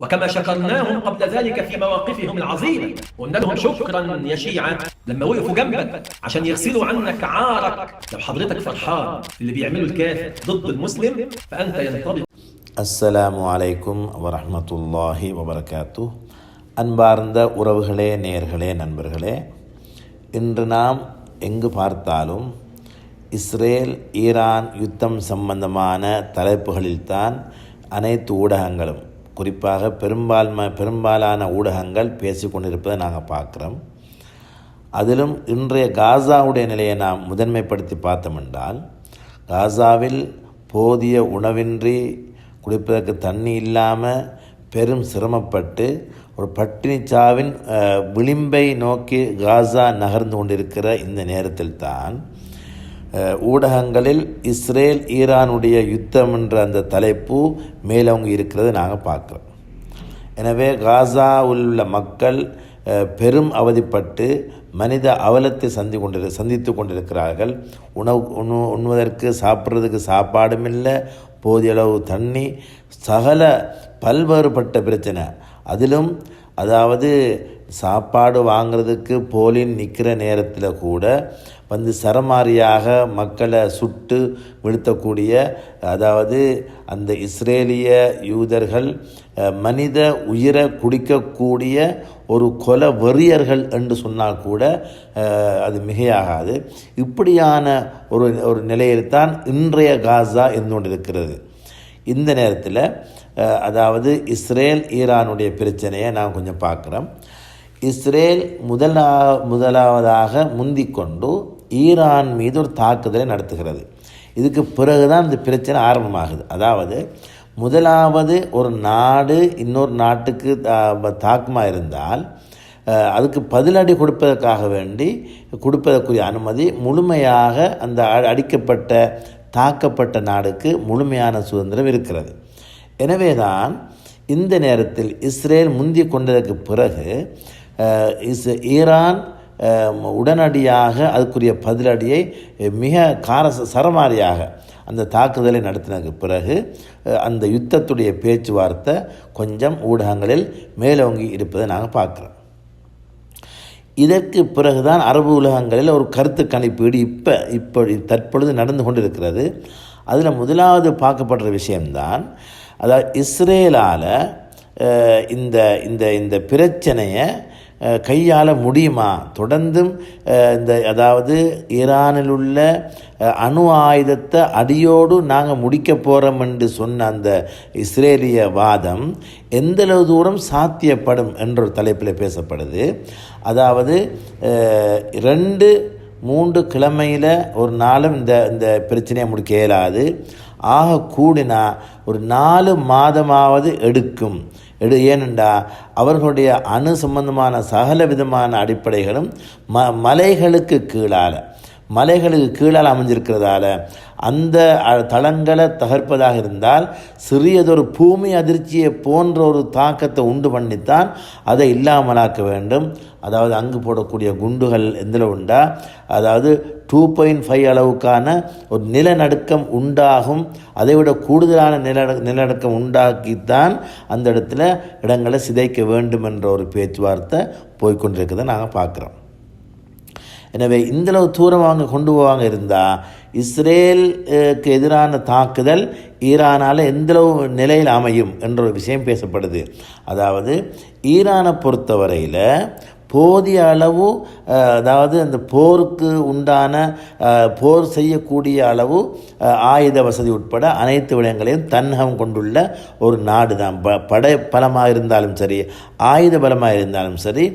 وكما شكرناهم قبل ذلك في مواقفهم العظيمة وقلنا لهم شكرا يا شيعة لما وقفوا جنبك عشان يغسلوا عنك عارك لو حضرتك فرحان اللي بيعملوا الكافر ضد المسلم فأنت ينطبق அஸ்ஸலாமு அலைக்கும் வரஹ்மத்துல்லாஹி வபரகாத்து அன்பார்ந்த உறவுகளே நேர்களே நண்பர்களே இன்று நாம் எங்கு பார்த்தாலும் இஸ்ரேல் ஈரான் யுத்தம் சம்பந்தமான தலைப்புகளில்தான் அனைத்து ஊடகங்களும் குறிப்பாக பெரும்பான்மை பெரும்பாலான ஊடகங்கள் பேசி கொண்டிருப்பதை நாங்கள் பார்க்குறோம். அதிலும் இன்றைய காசாவுடைய நிலையை நாம் முதன்மைப்படுத்தி பார்த்தோமென்றால் காசாவில் போதிய உணவின்றி குடிப்பதற்கு தண்ணி இல்லாமல் பெரும் சிரமப்பட்டு ஒரு பட்டினிச்சாவின் சாவின் விளிம்பை நோக்கி காசா நகர்ந்து கொண்டிருக்கிற இந்த நேரத்தில் தான் ஊடகங்களில் இஸ்ரேல் ஈரானுடைய யுத்தம் என்ற அந்த தலைப்பு மேலோங்கி இருக்கிறது நாங்கள் பார்க்குறோம். எனவே காசாவில் உள்ள மக்கள் பெரும் அவதிப்பட்டு மனித அவலத்தை சந்தி கொண்டிரு சந்தித்து கொண்டிருக்கிறார்கள். உணவு உணவு உண்ணுவதற்கு சாப்பிட்றதுக்கு சாப்பாடும் இல்லை போதிய அளவு தண்ணி சகல பல்வேறுபட்ட பிரச்சனை. அதிலும் அதாவது சாப்பாடு வாங்குறதுக்கு போலின் நிற்கிற நேரத்தில் கூட வந்து சரமாரியாக மக்களை சுட்டு வீழ்த்தக்கூடிய அதாவது அந்த இஸ்ரேலிய யூதர்கள் மனித உயிரை குடிக்கக்கூடிய ஒரு கொல வெறியர்கள் என்று சொன்னால் கூட அது மிகையாகாது. இப்படியான ஒரு ஒரு நிலையில்தான் இன்றைய காசா இருந்து கொண்டிருக்கிறது இந்த நேரத்தில் அதாவது இஸ்ரேல் ஈரானுடைய பிரச்சனையை நான் கொஞ்சம் பார்க்குறோம். இஸ்ரேல் முதலா முதலாவதாக முந்திக்கொண்டு ஈரான் மீது ஒரு தாக்குதலை நடத்துகிறது. இதுக்கு பிறகுதான் இந்த பிரச்சனை ஆரம்பமாகுது. அதாவது முதலாவது ஒரு நாடு இன்னொரு நாட்டுக்கு தா- தாக்குமா இருந்தால் அதுக்கு பதிலடி கொடுப்பதற்காக வேண்டி கொடுப்பதற்குரிய அனுமதி முழுமையாக அந்த அ- அடிக்கப்பட்ட தாக்கப்பட்ட நாடுக்கு முழுமையான சுதந்திரம் இருக்கிறது. எனவே தான் இந்த நேரத்தில் இஸ்ரேல் முந்தி கொண்டதற்கு பிறகு இஸ் ஈரான் உடனடியாக அதுக்குரிய பதிலடியை மிக கார சரமாரியாக அந்த தாக்குதலை நடத்தினதுக்கு பிறகு அந்த யுத்தத்துடைய பேச்சுவார்த்தை கொஞ்சம் ஊடகங்களில் மேலோங்கி இருப்பதை நாங்கள் பார்க்குறோம். இதற்கு பிறகுதான் அரபு உலகங்களில் ஒரு கருத்து கணிப்பீடு இப்போ இப்போ தற்பொழுது நடந்து கொண்டிருக்கிறது. அதில் முதலாவது பார்க்கப்படுற விஷயம்தான் அதாவது இஸ்ரேலால் இந்த இந்த இந்த பிரச்சனையை கையாள முடியுமா? தொடர்ந்தும் இந்த அதாவது ஈரானில் உள்ள அணு ஆயுதத்தை அடியோடு நாங்கள் முடிக்க போகிறோம் என்று சொன்ன அந்த இஸ்ரேலிய வாதம் எந்தளவு தூரம் சாத்தியப்படும் என்ற ஒரு தலைப்பில் பேசப்படுது. அதாவது ரெண்டு மூன்று கிழமையில் ஒரு நாளும் இந்த இந்த பிரச்சனையை முடிக்க இயலாது. ஆக கூடினா ஒரு நாலு மாதமாவது எடுக்கும். எடு ஏனென்றால் அவர்களுடைய அணு சம்பந்தமான சகல விதமான அடிப்படைகளும் ம மலைகளுக்கு கீழால். மலைகளுக்கு கீழால் அமைஞ்சிருக்கிறதால அந்த தளங்களை தகர்ப்பதாக இருந்தால் சிறியதொரு பூமி அதிர்ச்சியை போன்ற ஒரு தாக்கத்தை உண்டு பண்ணித்தான் அதை இல்லாமலாக்க வேண்டும். அதாவது அங்கு போடக்கூடிய குண்டுகள் எந்தில் உண்டா? அதாவது டூ பாயிண்ட் ஃபைவ் அளவுக்கான ஒரு நிலநடுக்கம் உண்டாகும். அதைவிட கூடுதலான நில நிலநடுக்கம் உண்டாக்கித்தான் அந்த இடத்துல இடங்களை சிதைக்க வேண்டும் என்ற ஒரு பேச்சுவார்த்தை போய்க்கொண்டிருக்கிறதை நாங்கள் பார்க்குறோம். எனவே இந்தளவு தூரம் அவங்க கொண்டு போவாங்க இருந்தால் இஸ்ரேலுக்கு எதிரான தாக்குதல் ஈரானால் எந்தளவு நிலையில் அமையும் என்ற ஒரு விஷயம் பேசப்படுது. அதாவது ஈரானை பொறுத்தவரையில் போதிய அளவு அதாவது அந்த போருக்கு உண்டான போர் செய்யக்கூடிய அளவு ஆயுத வசதி உட்பட அனைத்து விடயங்களையும் தன்னகம் கொண்டுள்ள ஒரு நாடு தான் ப படை பலமாக இருந்தாலும் சரி ஆயுத பலமாக இருந்தாலும் சரி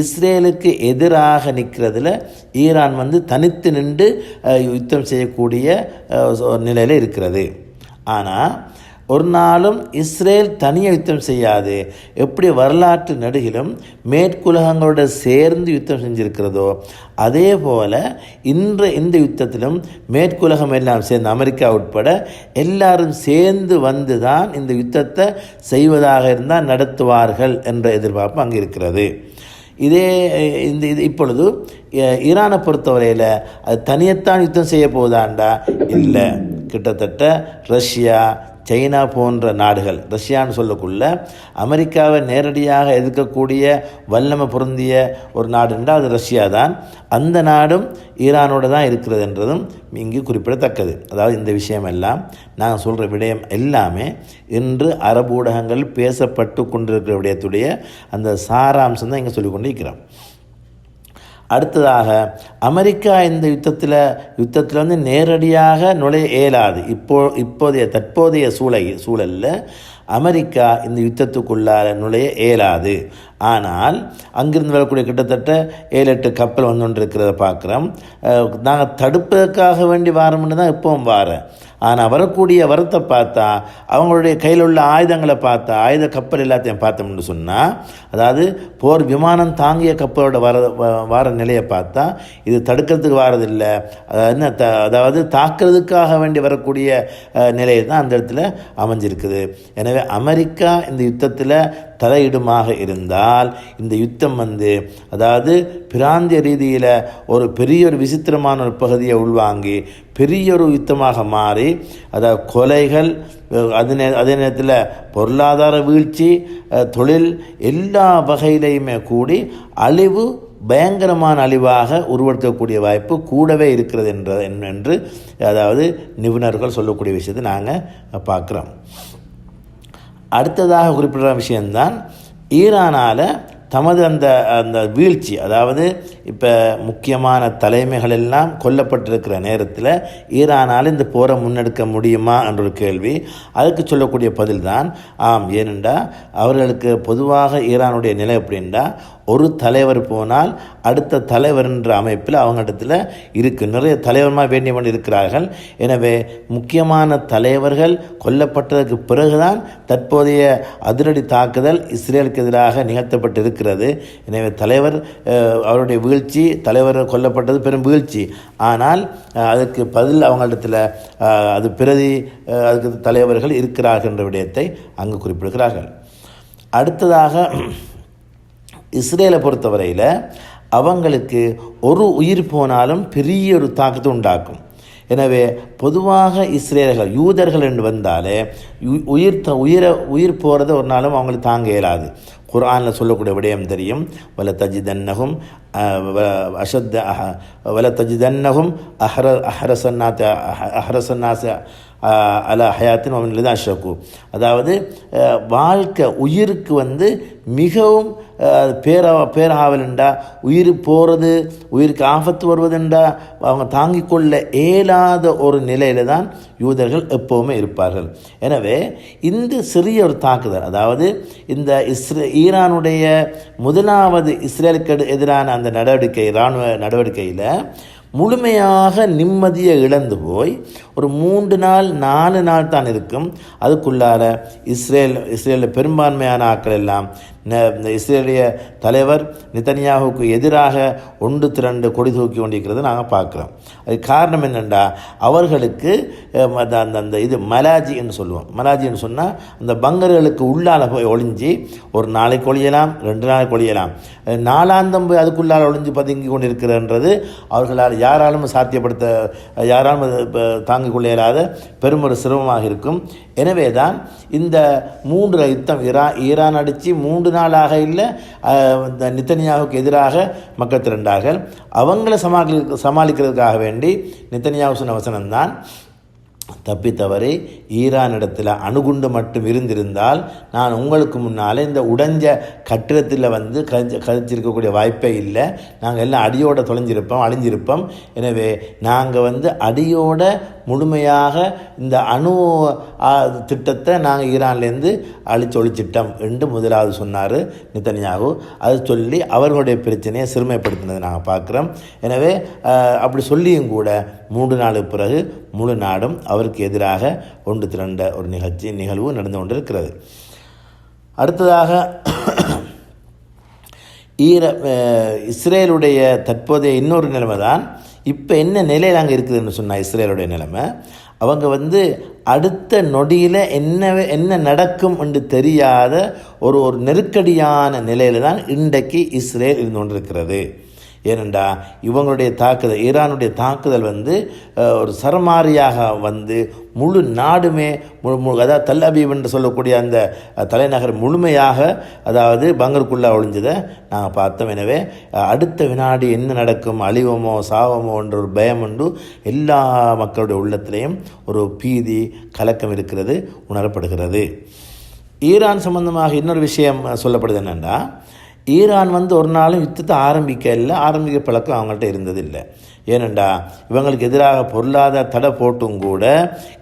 இஸ்ரேலுக்கு எதிராக நிற்கிறதுல ஈரான் வந்து தனித்து நின்று யுத்தம் செய்யக்கூடிய நிலையில் இருக்கிறது. ஆனால் ஒரு நாளும் இஸ்ரேல் தனியாக யுத்தம் செய்யாது. எப்படி வரலாற்று நடுகிலும் மேற்குலகங்களோட சேர்ந்து யுத்தம் செஞ்சுருக்கிறதோ அதே போல் இன்று இந்த யுத்தத்திலும் மேற்குலகம் எல்லாம் சேர்ந்து அமெரிக்கா உட்பட எல்லாரும் சேர்ந்து வந்து தான் இந்த யுத்தத்தை செய்வதாக இருந்தால் நடத்துவார்கள் என்ற எதிர்பார்ப்பு அங்கே இருக்கிறது. இதே இந்த இது இப்பொழுது ஈரானை பொறுத்தவரையில் அது தனியத்தான் யுத்தம் செய்ய போகுதாண்டா? இல்லை. கிட்டத்தட்ட ரஷ்யா சைனா போன்ற நாடுகள் ரஷ்யான்னு சொல்லக்குள்ள அமெரிக்காவை நேரடியாக எதிர்க்கக்கூடிய வல்லமை பொருந்திய ஒரு நாடு என்றால் அது ரஷ்யா தான். அந்த நாடும் ஈரானோடு தான் இருக்கிறது என்றதும் இங்கு குறிப்பிடத்தக்கது. அதாவது இந்த விஷயமெல்லாம் நாங்கள் சொல்கிற விடயம் எல்லாமே இன்று அரபு ஊடகங்கள் பேசப்பட்டு கொண்டிருக்கிற விடயத்துடைய அந்த சாராம்சம் தான் இங்கே சொல்லிக்கொண்டு இருக்கிறோம் அடுத்ததாக அமெரிக்கா இந்த யுத்தத்தில் யுத்தத்தில் வந்து நேரடியாக நுழைய இயலாது. இப்போ இப்போதைய தற்போதைய சூழல் சூழலில் அமெரிக்கா இந்த யுத்தத்துக்குள்ளார நுழைய இயலாது. ஆனால் அங்கிருந்து வரக்கூடிய கிட்டத்தட்ட ஏழு எட்டு கப்பல் வந்து கொண்டிருக்கிறத பார்க்குறோம். நாங்கள் தடுப்பதற்காக வேண்டி வாரம்னு தான் இப்போவும் வாரேன் ஆனால் வரக்கூடிய வரத்தை பார்த்தா அவங்களுடைய கையில் உள்ள ஆயுதங்களை பார்த்தா ஆயுத கப்பல் எல்லாத்தையும் பார்த்தோம்னு சொன்னால் அதாவது போர் விமானம் தாங்கிய கப்பலோட வர வ- வார நிலையை பார்த்தா இது தடுக்கிறதுக்கு வாரதில்லை. அதாவது என்ன த அதாவது தாக்குறதுக்காக வேண்டி வரக்கூடிய நிலையை நிலை தான் அந்த இடத்துல அமைஞ்சிருக்குது. எனவே அமெரிக்கா இந்த யுத்தத்தில் தலையிடுமாக இருந்தால் இந்த யுத்தம் வந்து அதாவது பிராந்திய ரீதியில் ஒரு பெரிய ஒரு விசித்திரமான ஒரு பகுதியை உள்வாங்கி பெரிய ஒரு யுத்தமாக மாறி அதாவது கொலைகள் அது அதே நே அதே நேரத்தில் பொருளாதார வீழ்ச்சி தொழில் எல்லா வகையிலையுமே கூடி அழிவு பயங்கரமான அழிவாக உருவெடுக்கக்கூடிய வாய்ப்பு கூடவே இருக்கிறது என்ற என்று அதாவது நிபுணர்கள் சொல்லக்கூடிய விஷயத்தை நாங்கள் பார்க்குறோம். அடுத்ததாக குறிப்பிடுற விஷயம்தான் ஈரானால் தமது அந்த அந்த வீழ்ச்சி அதாவது இப்போ முக்கியமான தலைமைகள் எல்லாம் கொல்லப்பட்டிருக்கிற நேரத்தில் ஈரானால் இந்த போரை முன்னெடுக்க முடியுமா என்ற ஒரு கேள்வி. அதுக்கு சொல்லக்கூடிய பதில் தான் ஆம் ஏனென்றா அவர்களுக்கு பொதுவாக ஈரானுடைய நிலை எப்படின்னா ஒரு தலைவர் போனால் அடுத்த தலைவர் என்ற அமைப்பில் இடத்துல இருக்கு. நிறைய தலைவர்மா வேண்டியவன் இருக்கிறார்கள். எனவே முக்கியமான தலைவர்கள் கொல்லப்பட்டதற்கு பிறகுதான் தற்போதைய அதிரடி தாக்குதல் இஸ்ரேலுக்கு எதிராக நிகழ்த்தப்பட்டு இருக்கிறது எனவே தலைவர் அவருடைய வீழ்ச்சி தலைவர் கொல்லப்பட்டது பெரும் வீழ்ச்சி. ஆனால் அதற்கு அதுக்கு பதில் அவங்களிடத்தில் அது பிரதி அதுக்கு தலைவர்கள் இருக்கிறார்கள் என்ற விடயத்தை அங்கு குறிப்பிடுகிறார்கள். அடுத்ததாக இஸ்ரேலை பொறுத்தவரையில் அவங்களுக்கு ஒரு உயிர் போனாலும் பெரிய ஒரு தாக்கத்தை உண்டாக்கும். எனவே பொதுவாக இஸ்ரேலர்கள் யூதர்கள் என்று வந்தாலே உயிர் த உயிரை உயிர் போகிறத ஒரு நாளும் அவங்களுக்கு தாங்க இயலாது. குர்ஆனில் சொல்லக்கூடிய விடயம் தெரியும் வல தஜிதன்னகும் அஷத் வல தஜிதன்னகும் அஹர அஹரசன்னாத்த அஹரசன்னாச அல ஹயாத்தின் அவன் தான் அஷக்கு அதாவது வாழ்க்கை உயிருக்கு வந்து மிகவும் பேரா பேராவலுண்டா உயிர் போகிறது உயிருக்கு ஆபத்து வருவதுண்டா அவங்க தாங்கிக் கொள்ள இயலாத ஒரு நிலையில் தான் யூதர்கள் எப்போவுமே இருப்பார்கள் எனவே இந்த சிறிய ஒரு தாக்குதல் அதாவது இந்த இஸ்ரே ஈரானுடைய முதலாவது இஸ்ரேலுக்கு எதிரான அந்த நடவடிக்கை இராணுவ நடவடிக்கையில் முழுமையாக நிம்மதியை இழந்து போய் ஒரு மூன்று நாள் நாலு நாள் தான் இருக்கும் அதுக்குள்ளார இஸ்ரேல் இஸ்ரேலில் பெரும்பான்மையான ஆட்கள் எல்லாம் இஸ்ரேலிய தலைவர் நிதன்யாவுக்கு எதிராக ஒன்று திரண்டு கொடி தூக்கி கொண்டிருக்கிறது நாங்கள் பார்க்குறோம். அது காரணம் என்னென்னா அவர்களுக்கு அந்த அந்த இது மலாஜி என்று சொல்லுவோம். மலாஜின்னு சொன்னால் அந்த பங்கர்களுக்கு உள்ளால போய் ஒளிஞ்சு ஒரு நாளைக்கு ஒழியலாம் ரெண்டு நாளைக்கு ஒழியலாம் நாலாந்தம்பு நாளாந்தம் ஒளிஞ்சு பதுங்கி கொண்டிருக்கிறன்றது அவர்களால் யாராலும் சாத்தியப்படுத்த யாராலும் தாங்கிக் கொள்ள இயலாத பெரும் ஒரு சிரமமாக இருக்கும். எனவே தான் இந்த மூன்று யுத்தம் ஈரா ஈரான் அடித்து மூன்று நாளாக இல்லை இந்த நித்தனியாவுக்கு எதிராக மக்கள் திரண்டார்கள். அவங்கள சமாளி சமாளிக்கிறதுக்காக வேண்டி நித்தனியாவு சொன்ன வசனம்தான் தப்பி தவறி ஈரானிடத்தில் அணுகுண்டு மட்டும் இருந்திருந்தால் நான் உங்களுக்கு முன்னால் இந்த உடைஞ்ச கட்டிடத்தில் வந்து கழிஞ்ச கழிச்சிருக்கக்கூடிய வாய்ப்பே இல்லை. நாங்கள் எல்லாம் அடியோட தொலைஞ்சிருப்போம் அழிஞ்சிருப்போம். எனவே நாங்கள் வந்து அடியோட முழுமையாக இந்த அணு திட்டத்தை நாங்கள் ஈரான்லேருந்து அழிச்சொழிச்சிட்டோம் என்று முதலாவது சொன்னார் நித்தனியாகு அது சொல்லி அவர்களுடைய பிரச்சனையை சிறுமைப்படுத்தினதை நாங்கள் பார்க்குறோம். எனவே அப்படி சொல்லியும் கூட மூன்று நாளுக்கு பிறகு முழு நாடும் அவருக்கு எதிராக ஒன்று திரண்ட ஒரு நிகழ்ச்சி நிகழ்வு நடந்து கொண்டிருக்கிறது. அடுத்ததாக ஈர இஸ்ரேலுடைய தற்போதைய இன்னொரு நிலைமை தான் இப்போ என்ன நிலையில் அங்கே இருக்குதுன்னு சொன்னால் இஸ்ரேலுடைய நிலைமை? அவங்க வந்து அடுத்த நொடியில் என்ன என்ன நடக்கும் என்று தெரியாத ஒரு ஒரு நெருக்கடியான நிலையில் தான் இன்றைக்கு இஸ்ரேல் இருந்து கொண்டிருக்கிறது. ஏனென்றா இவங்களுடைய தாக்குதல் ஈரானுடைய தாக்குதல் வந்து ஒரு சரமாரியாக வந்து முழு நாடுமே முழு முழு அதாவது தல் அபீப் என்று சொல்லக்கூடிய அந்த தலைநகர் முழுமையாக அதாவது பங்கருக்குள்ளே ஒழிஞ்சதை நாங்கள் பார்த்தோம். எனவே அடுத்த வினாடி என்ன நடக்கும் அழிவமோ சாவமோ என்ற ஒரு பயம் உண்டு. எல்லா மக்களுடைய உள்ளத்திலையும் ஒரு பீதி கலக்கம் இருக்கிறது உணரப்படுகிறது. ஈரான் சம்பந்தமாக இன்னொரு விஷயம் சொல்லப்படுது என்னென்னா ஈரான் வந்து ஒரு நாளும் யுத்தத்தை ஆரம்பிக்க இல்லை ஆரம்பிக்க பழக்கம் அவங்கள்ட்ட இருந்ததில்லை. ஏனெண்டா இவங்களுக்கு எதிராக பொருளாதார தடை போட்டும் கூட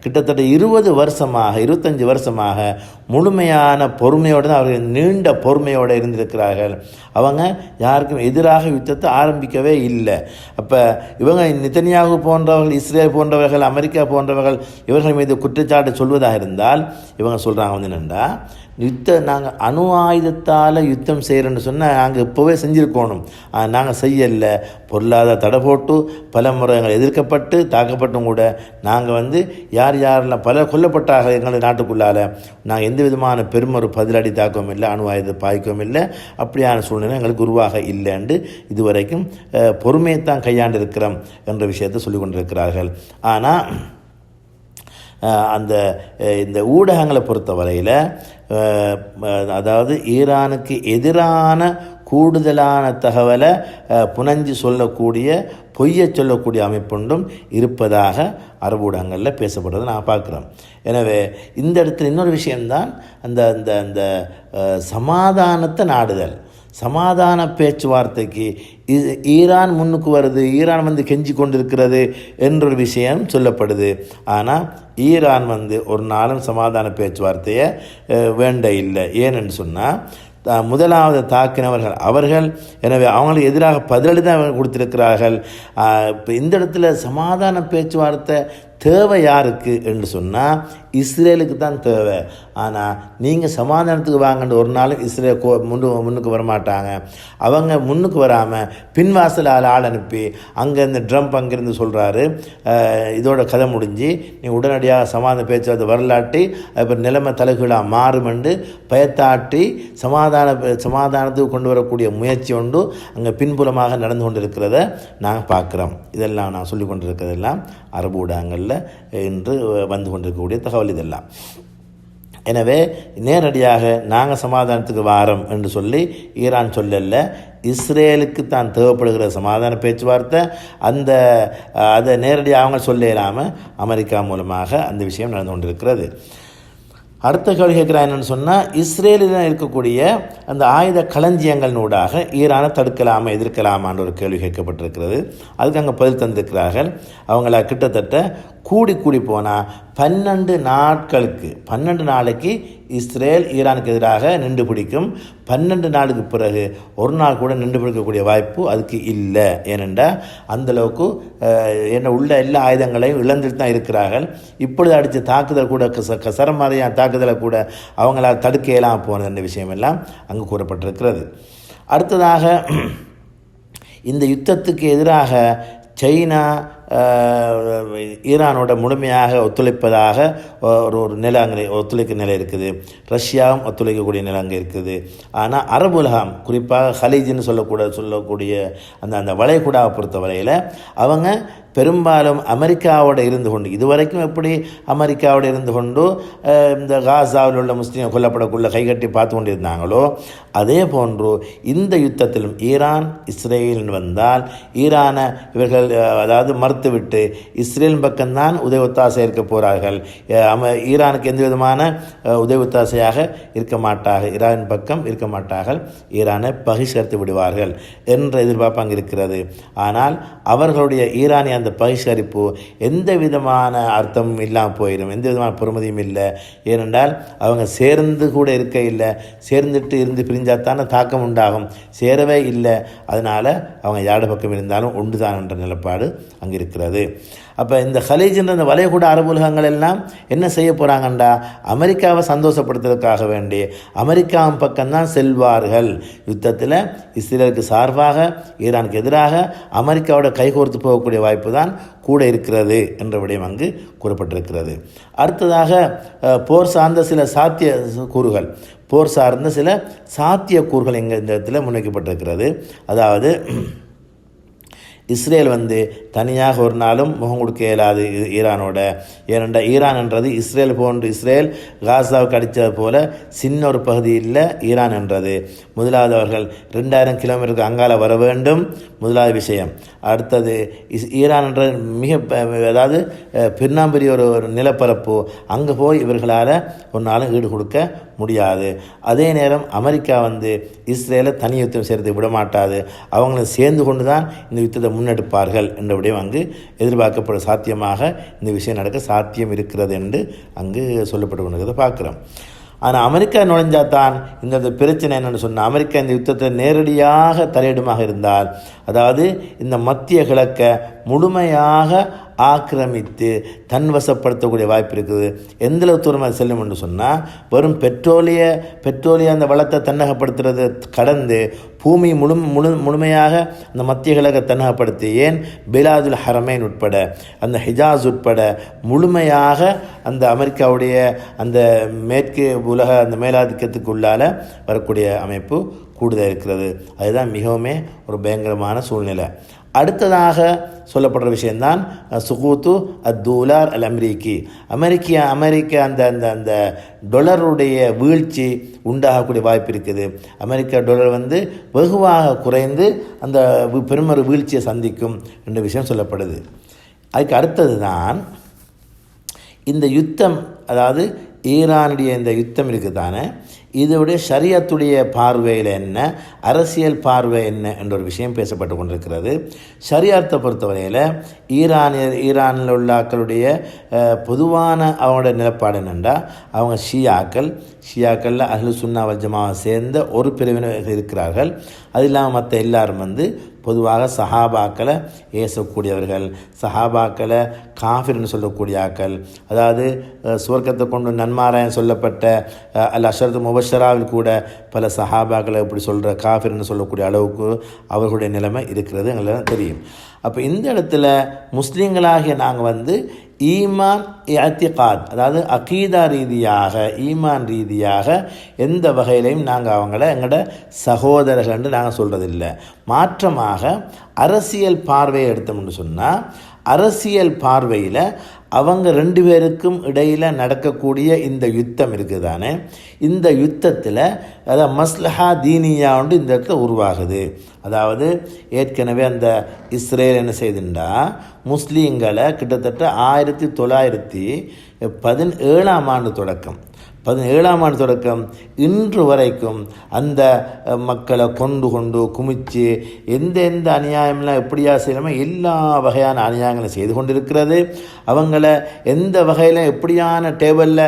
கிட்டத்தட்ட இருபது வருஷமாக இருபத்தஞ்சி வருஷமாக முழுமையான பொறுமையோடு தான் அவர்கள் நீண்ட பொறுமையோடு இருந்திருக்கிறார்கள். அவங்க யாருக்கும் எதிராக யுத்தத்தை ஆரம்பிக்கவே இல்லை. அப்போ இவங்க நித்தனியாகு போன்றவர்கள் இஸ்ரேல் போன்றவர்கள் அமெரிக்கா போன்றவர்கள் இவர்கள் மீது குற்றச்சாட்டு சொல்வதாக இருந்தால் இவங்க சொல்கிறாங்க வந்து என்னென்னா யுத்த நாங்கள் அணு ஆயுதத்தால் யுத்தம் செய்கிறோன்னு சொன்னால் நாங்கள் இப்போவே செஞ்சுருக்கணும். நாங்கள் செய்யலை. பொருளாதார தடை போட்டு பல முறை எங்களை எதிர்க்கப்பட்டு தாக்கப்பட்டும் கூட நாங்கள் வந்து யார் யாரெல்லாம் பல கொல்லப்பட்டாக எங்களுடைய நாட்டுக்குள்ளால் நாங்கள் எந்த விதமான பெருமொரு பதிலடி தாக்கவும் இல்லை அணு ஆயுத பாய்க்கவும் இல்லை அப்படியான சூழ்நிலை எங்களுக்கு உருவாக இல்லைன்னு இதுவரைக்கும் பொறுமையை பொறுமையைத்தான் கையாண்டு இருக்கிறோம் என்ற விஷயத்தை சொல்லிக் கொண்டிருக்கிறார்கள் ஆனால் அந்த இந்த ஊடகங்களை பொறுத்த வரையில் அதாவது ஈரானுக்கு எதிரான கூடுதலான தகவலை புனைஞ்சு சொல்லக்கூடிய பொய்யை சொல்லக்கூடிய அமைப்புண்டும் இருப்பதாக அரபு ஊடகங்களில் பேசப்படுறதை நான் பார்க்குறேன் எனவே இந்த இடத்துல இன்னொரு விஷயம்தான் அந்த அந்த அந்த சமாதானத்தை நாடுதல். சமாதான பேச்சுவார்த்தைக்கு இது ஈரான் முன்னுக்கு வருது ஈரான் வந்து கெஞ்சி கொண்டிருக்கிறது என்றொரு விஷயம் சொல்லப்படுது. ஆனால் ஈரான் வந்து ஒரு நாளும் சமாதான பேச்சுவார்த்தையை வேண்ட இல்லை ஏன்னு சொன்னால் முதலாவது தாக்கினவர்கள் அவர்கள். எனவே அவங்களுக்கு எதிராக பதிலடி தான் கொடுத்திருக்கிறார்கள். இப்போ இந்த இடத்துல சமாதான பேச்சுவார்த்தை தேவை யாருக்கு என்று சொன்னால் இஸ்ரேலுக்கு தான் தேவை. ஆனால் நீங்கள் சமாதானத்துக்கு வாங்கன்னு ஒரு நாளும் இஸ்ரேல் கோ முன்னு முன்னுக்கு வரமாட்டாங்க. அவங்க முன்னுக்கு வராமல் பின்வாசல் ஆள் ஆள் அனுப்பி அங்கே இந்த ட்ரம்ப் அங்கேருந்து சொல்கிறாரு இதோட கதை முடிஞ்சு நீ உடனடியாக சமாதான பேச்சுவார்த்தை வரலாட்டி அப்புறம் நிலைமை தலைகீழாக மாறுமெண்டு பயத்தாட்டி சமாதான சமாதானத்துக்கு கொண்டு வரக்கூடிய முயற்சி ஒன்று அங்கே பின்புலமாக நடந்து கொண்டிருக்கிறத நாங்கள் பார்க்குறோம். இதெல்லாம் நான் சொல்லி கொண்டிருக்கிறதெல்லாம் அரபு ஊடகங்களில் இன்று வந்து கொண்டிருக்கக்கூடிய தகவல் இதெல்லாம். எனவே நேரடியாக நாங்கள் சமாதானத்துக்கு வாரம் என்று சொல்லி ஈரான் சொல்லல. இஸ்ரேலுக்கு தான் தேவைப்படுகிற சமாதான பேச்சுவார்த்தை. அந்த அதை நேரடியாக அவங்க சொல்ல இல்லாமல் அமெரிக்கா மூலமாக அந்த விஷயம் நடந்து கொண்டிருக்கிறது. அடுத்த கேள்வி கேட்குறா என்னன்னு சொன்னால் இஸ்ரேலில் இருக்கக்கூடிய அந்த ஆயுத களஞ்சியங்களினூடாக ஈரானை தடுக்கலாமா எதிர்க்கலாமான்ற ஒரு கேள்வி கேட்கப்பட்டிருக்கிறது. அதுக்கு அங்கே பதில் தந்திருக்கிறார்கள். அவங்கள கிட்டத்தட்ட கூடி கூடி போனால் பன்னெண்டு நாட்களுக்கு பன்னெண்டு நாளைக்கு இஸ்ரேல் ஈரானுக்கு எதிராக நின்று பிடிக்கும். பன்னெண்டு நாளுக்கு பிறகு ஒரு நாள் கூட நின்று பிடிக்கக்கூடிய வாய்ப்பு அதுக்கு இல்லை. ஏனென்றால் அந்தளவுக்கு என்ன உள்ள எல்லா ஆயுதங்களையும் இழந்துட்டு தான் இருக்கிறார்கள். இப்பொழுது அடித்த தாக்குதல் கூட கச கசர தாக்குதலை கூட அவங்களால் தடுக்க இயலாமல் போனது என்ற விஷயமெல்லாம் அங்கு கூறப்பட்டிருக்கிறது. அடுத்ததாக இந்த யுத்தத்துக்கு எதிராக சைனா ஈரானோட முழுமையாக ஒத்துழைப்பதாக ஒரு ஒரு நிலை அங்கே ஒத்துழைக்க நிலை இருக்குது. ரஷ்யாவும் ஒத்துழைக்கக்கூடிய நிலை அங்கே இருக்குது. ஆனால் அரபு உலகம் குறிப்பாக ஹலீஜின்னு சொல்லக்கூட சொல்லக்கூடிய அந்த அந்த வளைகுடாவை பொறுத்த வரையில் அவங்க பெரும்பாலும் அமெரிக்காவோட இருந்து கொண்டு இதுவரைக்கும் எப்படி அமெரிக்காவோட இருந்து கொண்டு இந்த காசாவில் உள்ள முஸ்லீம் கொல்லப்படக்குள்ள கைகட்டி பார்த்து கொண்டிருந்தாங்களோ அதே போன்று இந்த யுத்தத்திலும் ஈரான் இஸ்ரேல் வந்தால் ஈரானை இவர்கள் அதாவது அதாவது மறுத்துவிட்டு இஸ்ரேல் பக்கம்தான் உதவி ஒத்தாசை இருக்க போகிறார்கள் அம ஈரானுக்கு எந்த விதமான உதவி ஒத்தாசையாக இருக்க மாட்டார்கள் ஈரான் பக்கம் இருக்க மாட்டார்கள். ஈரானை பகிஷ்கரித்து விடுவார்கள் என்ற எதிர்பார்ப்பு அங்கே இருக்கிறது. ஆனால் அவர்களுடைய ஈரானிய அந்த பகிஷ்கரிப்பு எந்த விதமான அர்த்தமும் இல்லாமல் போயிடும் எந்த விதமான பொறுமதியும் இல்லை. ஏனென்றால் அவங்க சேர்ந்து கூட இருக்க இல்லை. சேர்ந்துட்டு இருந்து பிரிஞ்சாத்தான தாக்கம் உண்டாகும். சேரவே இல்லை. அதனால் அவங்க யாட பக்கம் இருந்தாலும் உண்டு தான் என்ற நிலப்பாடு அங்கே இருக்கிறது. அப்போ இந்த ஹலீஜின்ற இந்த வளைகுடா அரபு உலகங்கள் எல்லாம் என்ன செய்ய போகிறாங்கண்டா அமெரிக்காவை சந்தோஷப்படுத்துறதுக்காக வேண்டி அமெரிக்காவின் பக்கம்தான் செல்வார்கள் யுத்தத்தில் இஸ்ரேலுக்கு சார்பாக ஈரானுக்கு எதிராக அமெரிக்காவோட கைகோர்த்து போகக்கூடிய வாய்ப்பு தான் கூட இருக்கிறது என்ற விடயம் அங்கு கூறப்பட்டிருக்கிறது அடுத்ததாக போர் சார்ந்த சில சாத்திய கூறுகள் போர் சார்ந்த சில சாத்திய கூறுகள் எங்கள் இந்த இடத்துல முன்வைக்கப்பட்டிருக்கிறது அதாவது இஸ்ரேல் வந்து தனியாக ஒரு நாளும் முகம் கொடுக்க இயலாது ஈரானோட. ஏனென்றால் ஈரான் என்றது இஸ்ரேல் போன்று இஸ்ரேல் காசாவுக்கு அடித்தது போல சின்ன ஒரு பகுதி இல்லை ஈரான் என்றது. முதலாவது அவர்கள் ரெண்டாயிரம் கிலோமீட்டருக்கு அங்கால வர வேண்டும். முதலாவது விஷயம். அடுத்தது இஸ் ஈரான் என்ற மிக ப- அதாவது பெருநாம்பெரிய ஒரு ஒரு நிலப்பரப்பு. அங்கே போய் இவர்களால் ஒரு நாளும் ஈடு கொடுக்க முடியாது. அதே நேரம் அமெரிக்கா வந்து இஸ்ரேலை தனி யுத்தம் செய்கிறது விட மாட்டாது அவங்களும் சேர்ந்து கொண்டு தான் இந்த யுத்தத்தை முன்னெடுப்பார்கள் என்ற விடயம் அங்கு எதிர்பார்க்கப்படும் சாத்தியமாக இந்த விஷயம் நடக்க சாத்தியம் இருக்கிறது என்று அங்கு சொல்லப்பட்டு கொண்டிருக்கிறத பார்க்குறோம். ஆனால் அமெரிக்கா நுழைஞ்சா தான் இந்த இந்த பிரச்சனை என்னென்னு சொன்னால் அமெரிக்கா இந்த யுத்தத்தில் நேரடியாக தலையிடுமாக இருந்தால் அதாவது இந்த மத்திய கிழக்கை முழுமையாக ஆக்கிரமித்து தன்வசப்படுத்தக்கூடிய வாய்ப்பு இருக்குது. எந்த அளவு தூரம் அது செல்லும் என்று சொன்னால் வெறும் பெட்ரோலிய பெட்ரோலிய அந்த வளத்தை தன்னகப்படுத்துறது கடந்து பூமி முழு முழு முழுமையாக அந்த மத்திய கழக தன்னகப்படுத்தி ஏன் பிலாதுல் ஹரமேன் உட்பட அந்த ஹிஜாஸ் உட்பட முழுமையாக அந்த அமெரிக்காவுடைய அந்த மேற்கு உலக அந்த மேலாதிக்கத்துக்கு உள்ளால் வரக்கூடிய அமைப்பு கூடுதல் இருக்கிறது. அதுதான் மிகவும் ஒரு பயங்கரமான சூழ்நிலை. அடுத்ததாக சொல்லப்படுற விஷயந்தான் சுகூத்து அத்தூலார் அல் அமெரிக்கி. அமெரிக்க அமெரிக்க அந்த அந்த அந்த டொலருடைய வீழ்ச்சி உண்டாகக்கூடிய வாய்ப்பு இருக்குது. அமெரிக்க டொலர் வந்து வெகுவாக குறைந்து அந்த வி- பெருமொரு வீழ்ச்சியை சந்திக்கும் என்ற விஷயம் சொல்லப்படுது. அதுக்கு அடுத்தது தான் இந்த யுத்தம் அதாவது ஈரானுடைய இந்த யுத்தம் இருக்குது தானே இதோடைய ஷரியத்துடைய பார்வையில் என்ன அரசியல் பார்வை என்ன என்ற ஒரு விஷயம் பேசப்பட்டு கொண்டிருக்கிறது. ஷரியத்தை பொறுத்தவரையில் ஈரானியர் ஈரானில் உள்ள ஆக்களுடைய பொதுவான அவங்களோட நிலப்பாடு என்னென்னா அவங்க ஷியாக்கள் ஷியாக்களில் அஹ்லு சுன்னா வஜமாக சேர்ந்த ஒரு பிரிவினர் இருக்கிறார்கள். அது இல்லாமல் மற்ற எல்லாரும் வந்து பொதுவாக சஹாபாக்களை ஏசக்கூடியவர்கள் சஹாபாக்களை காஃபிர்னு சொல்லக்கூடிய ஆக்கள். அதாவது சுவர்க்கத்தை கொண்டு நன்மாராயன் சொல்லப்பட்ட அல் அஷரத் முபஷராவில் கூட பல சஹாபாக்களை இப்படி சொல்கிற காஃபிர்னு சொல்லக்கூடிய அளவுக்கு அவர்களுடைய நிலைமை இருக்கிறது எங்களுக்கு தெரியும். அப்போ இந்த இடத்துல முஸ்லீம்களாகிய நாங்கள் வந்து ஈமான் அத்திகாத் அதாவது அகீதா ரீதியாக ஈமான் ரீதியாக எந்த வகையிலையும் நாங்கள் அவங்கள எங்களோட சகோதரர்கள் என்று நாங்கள் சொல்கிறதில்ல மாற்றமாக அரசியல் பார்வையை எடுத்தோம்னு சொன்னால் அரசியல் பார்வையில் அவங்க ரெண்டு பேருக்கும் இடையில் நடக்கக்கூடிய இந்த யுத்தம் இருக்குது தானே இந்த யுத்தத்தில் அதாவது மஸ்லஹா தீனியா ஒன்று இந்த இடத்துல உருவாகுது. அதாவது ஏற்கனவே அந்த இஸ்ரேல் என்ன செய்துண்டா? முஸ்லீம்களை கிட்டத்தட்ட ஆயிரத்தி தொள்ளாயிரத்தி பதினேழாம் ஆண்டு தொடக்கம். பதினேழாம் ஆண்டு தொடக்கம் இன்று வரைக்கும் அந்த மக்களை கொண்டு கொண்டு குமிச்சு எந்த எந்த அநியாயம்லாம் எப்படியா செய்யணுமோ எல்லா வகையான அநியாயங்களும் செய்து கொண்டிருக்கிறது. அவங்கள எந்த வகையில் எப்படியான டேபிளில்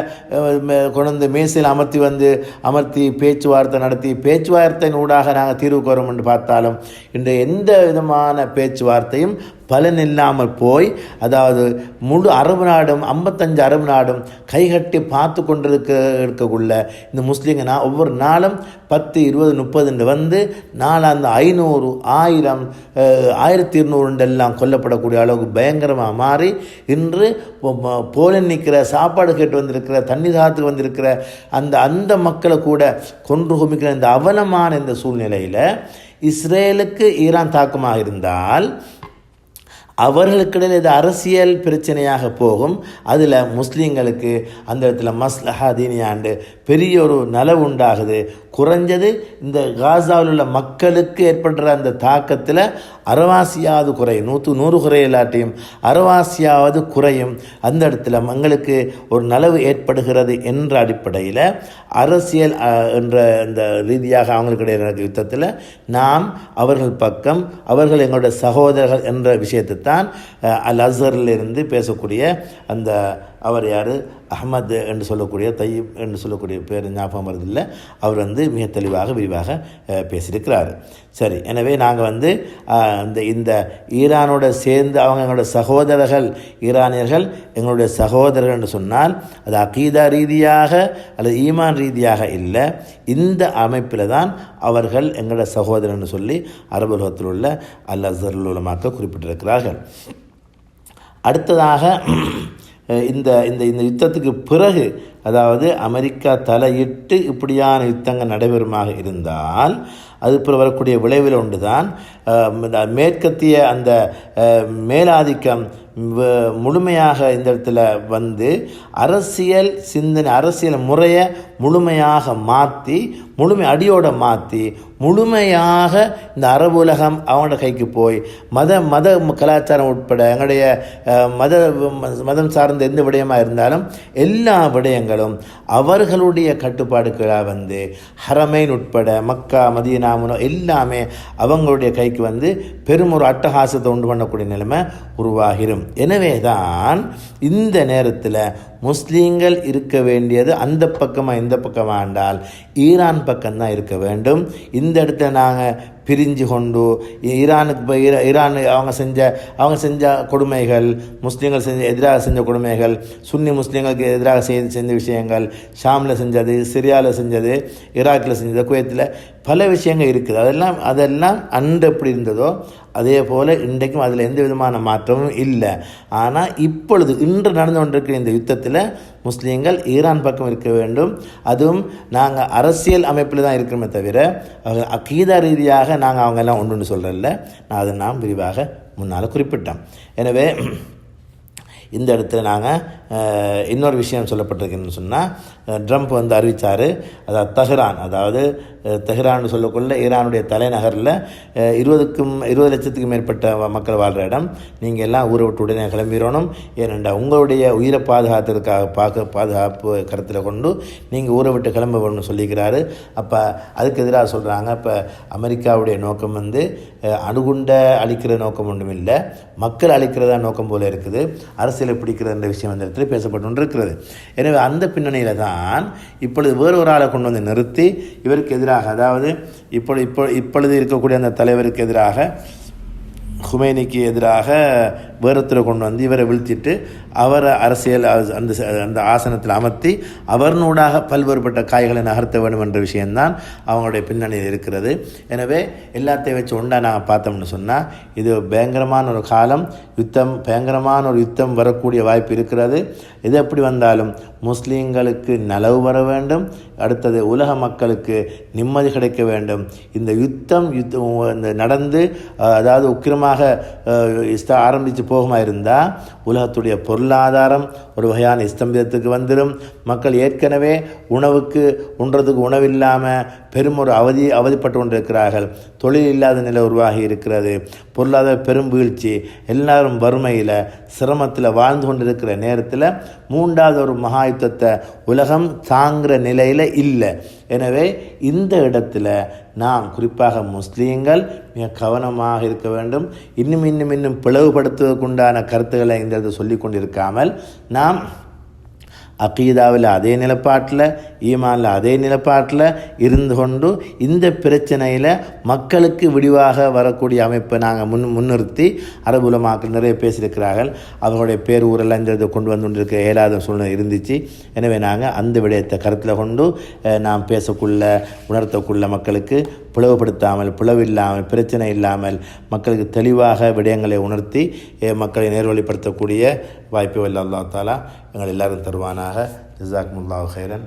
கொண்டு வந்து மேசையில் அமர்த்தி வந்து அமர்த்தி பேச்சுவார்த்தை நடத்தி பேச்சுவார்த்தையின் ஊடாக நாங்கள் தீர்வு கோரும் என்று பார்த்தாலும் இன்று எந்த விதமான பேச்சுவார்த்தையும் பலன் இல்லாமல் போய் அதாவது முழு அரபு நாடும் ஐம்பத்தஞ்சு அரபு நாடும் கைகட்டி பார்த்து கொண்டிருக்க இருக்கக்குள்ள இந்த முஸ்லீங்க நான் ஒவ்வொரு நாளும் பத்து இருபது முப்பதுன்னு வந்து நாலாந்து ஐநூறு ஆயிரம் ஆயிரத்தி இருநூறுண்டெல்லாம் கொல்லப்படக்கூடிய அளவுக்கு பயங்கரமாக மாறி இன்று போலன் நிற்கிற சாப்பாடு கேட்டு வந்திருக்கிற தண்ணி சாத்துக்கு வந்திருக்கிற அந்த அந்த மக்களை கூட கொன்று குமிக்கிற இந்த அவலமான இந்த சூழ்நிலையில் இஸ்ரேலுக்கு ஈரான் தாக்கமாக இருந்தால் அவர்களுக்கிடையில் இது அரசியல் பிரச்சனையாக போகும். அதில் முஸ்லீம்களுக்கு அந்த இடத்துல மஸ்லஹா தீனியாண்டு பெரிய ஒரு நலவு உண்டாகுது. குறைஞ்சது இந்த காசாவில் உள்ள மக்களுக்கு ஏற்படுற அந்த தாக்கத்தில் அறவாசியாவது குறையும். நூற்று நூறு குறையில்லாட்டியும் அறவாசியாவது குறையும். அந்த இடத்துல மங்களுக்கு ஒரு நலவு ஏற்படுகிறது என்ற அடிப்படையில் அரசியல் என்ற இந்த ரீதியாக அவங்களுக்கு இடையே நடக்கிற யுத்தத்தில் நாம் அவர்கள் பக்கம் அவர்கள் எங்களுடைய சகோதரர்கள் என்ற விஷயத்தை தான் அல் அசரிலிருந்து பேசக்கூடிய அந்த அவர் யார்? அஹமது என்று சொல்லக்கூடிய தையீப் என்று சொல்லக்கூடிய பேர் ஞாபகம் வருதில்லை அவர் வந்து மிக தெளிவாக விரிவாக பேசியிருக்கிறார். சரி எனவே நாங்கள் வந்து இந்த இந்த ஈரானோட சேர்ந்து அவங்க எங்களோட சகோதரர்கள் ஈரானியர்கள் எங்களுடைய சகோதரர்கள் என்று சொன்னால் அது அகீதா ரீதியாக அல்லது ஈமான் ரீதியாக இல்லை. இந்த அமைப்பில் தான் அவர்கள் எங்களோட சகோதரன்னு சொல்லி அரபுலகத்தில் உள்ள அல் அசருல் குறிப்பிட்டிருக்கிறார்கள். அடுத்ததாக இந்த இந்த இந்த யுத்தத்துக்கு பிறகு அதாவது அமெரிக்கா தலையிட்டு இப்படியான யுத்தங்கள் நடைபெறுமாக இருந்தால் அது பிற வரக்கூடிய விளைவில் ஒன்று தான் மேற்கத்திய அந்த மேலாதிக்கம் முழுமையாக இந்த இடத்துல வந்து அரசியல் சிந்தனை அரசியல் முறையை முழுமையாக மாற்றி முழுமை அடியோட மாற்றி முழுமையாக இந்த அரபு உலகம் அவங்களோட கைக்கு போய் மத மத கலாச்சாரம் உட்பட எங்களுடைய மத மதம் சார்ந்த எந்த விடயமாக இருந்தாலும் எல்லா விடயங்களும் அவர்களுடைய கட்டுப்பாடுகளாக வந்து ஹரமைன் உட்பட மக்கா மதீனாமுனோ எல்லாமே அவங்களுடைய கைக்கு வந்து பெரும் ஒரு அட்டகாசத்தை உண்டு பண்ணக்கூடிய நிலைமை உருவாகிடும் எனவே தான் இந்த நேரத்தில் முஸ்லீம்கள் இருக்க வேண்டியது அந்த பக்கமாக இந்த பக்கமாக என்றால் ஈரான் பக்கம்தான் இருக்க வேண்டும். இந்த இடத்துல நாங்கள் பிரிஞ்சு கொண்டு ஈரானுக்கு போய் ஈரா- ஈரான் அவங்க செஞ்ச அவங்க செஞ்ச கொடுமைகள் முஸ்லீம்கள் செஞ்ச எதிராக செஞ்ச கொடுமைகள் சுன்னி முஸ்லீம்களுக்கு எதிராக செய்து செஞ்ச விஷயங்கள் ஷாமில் செஞ்சது சிரியாவில் செஞ்சது ஈராக்கில் செஞ்சது குவைத்தில் பல விஷயங்கள் இருக்குது. அதெல்லாம் அதெல்லாம் அன்று எப்படி இருந்ததோ அதே போல் இன்றைக்கும் அதில் எந்த விதமான மாற்றமும் இல்லை. ஆனால் இப்பொழுது இன்று நடந்து கொண்டிருக்கிற இந்த யுத்தத்தில் முஸ்லீம்கள் ஈரான் பக்கம் இருக்க வேண்டும். அதுவும் நாங்கள் அரசியல் அமைப்பில் தான் இருக்கிறோமே தவிர அக்கீதா ரீதியாக நாங்கள் அவங்க எல்லாம் ஒன்றுன்னு சொல்கிறல்ல நான் அதை நாம் விரிவாக முன்னால் குறிப்பிட்டோம் எனவே இந்த இடத்துல நாங்கள் இன்னொரு விஷயம் சொல்லப்பட்டிருக்குன்னு சொன்னால் ட்ரம்ப் வந்து அறிவித்தார் அதாவது தஹ்ரான் அதாவது அஹ், தெஹ்ரான் சொல்லக்குள்ள ஈரானுடைய தலைநகரில் இருபதுக்கும் இருபது லட்சத்துக்கும் மேற்பட்ட மக்கள் வாழ்கிற இடம். நீங்கள் எல்லாம் ஊரை விட்டு உடனே கிளம்பிடணும் ஏனென்றால் உங்களுடைய உயிரை பாதுகாத்திற்காக பார்க்க பாதுகாப்பு கருத்தில் கொண்டு நீங்கள் ஊரை விட்டு கிளம்ப வேணும்னு சொல்லிக்கிறாரு. அப்போ அதுக்கு எதிராக சொல்கிறாங்க இப்போ அமெரிக்காவுடைய நோக்கம் வந்து அணுகுண்ட அழிக்கிற நோக்கம் ஒன்றும் இல்லை. மக்கள் அழிக்கிறதா நோக்கம் போல இருக்குது. அரசியலை பிடிக்கிறதுன்ற விஷயம் அந்த இடத்துல பேசப்பட்டு இருக்கிறது எனவே அந்த பின்னணியில் தான் இப்பொழுது வேறு ஒரு ஆளை கொண்டு வந்து நிறுத்தி இவருக்கு எதிராக அதாவது இப்பொழுது இப்போ இப்பொழுது இருக்கக்கூடிய அந்த தலைவருக்கு எதிராக ஹுமைனிக்கு எதிராக வேறத்தில் கொண்டு வந்து இவரை வீழ்த்திட்டு அவரை அரசியல் அந்த அந்த ஆசனத்தில் அமர்த்தி அவர்னூடாக பல்வேறுபட்ட காய்களை நகர்த்த வேண்டும் என்ற விஷயம்தான் அவங்களுடைய பின்னணியில் இருக்கிறது. எனவே எல்லாத்தையும் வச்சு உண்டா நாங்கள் பார்த்தோம்னு சொன்னால் இது பயங்கரமான ஒரு காலம் யுத்தம் பயங்கரமான ஒரு யுத்தம் வரக்கூடிய வாய்ப்பு இருக்கிறது. இது எப்படி வந்தாலும் முஸ்லீம்களுக்கு நலவு வர வேண்டும் அடுத்தது உலக மக்களுக்கு நிம்மதி கிடைக்க வேண்டும். இந்த யுத்தம் யுத்தம் இந்த நடந்து அதாவது உக்கிரமாக ஆரம்பித்து போகமாக இருந்தால் உலகத்துடைய பொருளாதாரம் ஒரு வகையான ஸ்தம்பிதத்துக்கு வந்துடும் மக்கள் ஏற்கனவே உணவுக்கு உண்றதுக்கு உணவில்லாமல் பெரும் ஒரு அவதி அவதிப்பட்டு கொண்டிருக்கிறார்கள். தொழில் இல்லாத நிலை உருவாகி இருக்கிறது. பொருளாதார பெரும் வீழ்ச்சி. எல்லாரும் வறுமையில் சிரமத்தில் வாழ்ந்து கொண்டிருக்கிற நேரத்தில் மூன்றாவது ஒரு மகா யுத்தத்தை உலகம் தாங்குகிற நிலையில் இல்லை. எனவே இந்த இடத்துல நாம் குறிப்பாக முஸ்லீம்கள் மிக கவனமாக இருக்க வேண்டும். இன்னும் இன்னும் இன்னும் பிளவுபடுத்துவதற்குண்டான கருத்துக்களை இந்த சொல்லிக் கொண்டிருக்காமல் நாம் அகீதாவில் அதே நிலப்பாட்டில் ஈமானில் அதே நிலப்பாட்டில் இருந்து கொண்டு இந்த பிரச்சனையில் மக்களுக்கு விடிவாக வரக்கூடிய அமைப்பை நாங்கள் முன் முன்னிறுத்தி அரபுலமாக்கள் நிறைய பேசியிருக்கிறார்கள். அவர்களுடைய பேர் ஊரெல்லாம் இந்த இதை கொண்டு வந்து கொண்டிருக்க இயலாத சூழ்நிலை இருந்துச்சு. எனவே நாங்கள் அந்த விடயத்தை கருத்தில் கொண்டு நாம் பேசக்குள்ள உணர்த்தக்குள்ள மக்களுக்கு பிளவுபடுத்தாமல் பிளவில்லாமல் பிரச்சனை இல்லாமல் மக்களுக்கு தெளிவாக விடயங்களை உணர்த்தி மக்களை நேர்வழிப்படுத்தக்கூடிய வாய்ப்பு வல்ல அல்லா தாலா எங்கள் எல்லாரும் தருவானாக. ஜிசாக்முல்லாஹ் ஹைரன்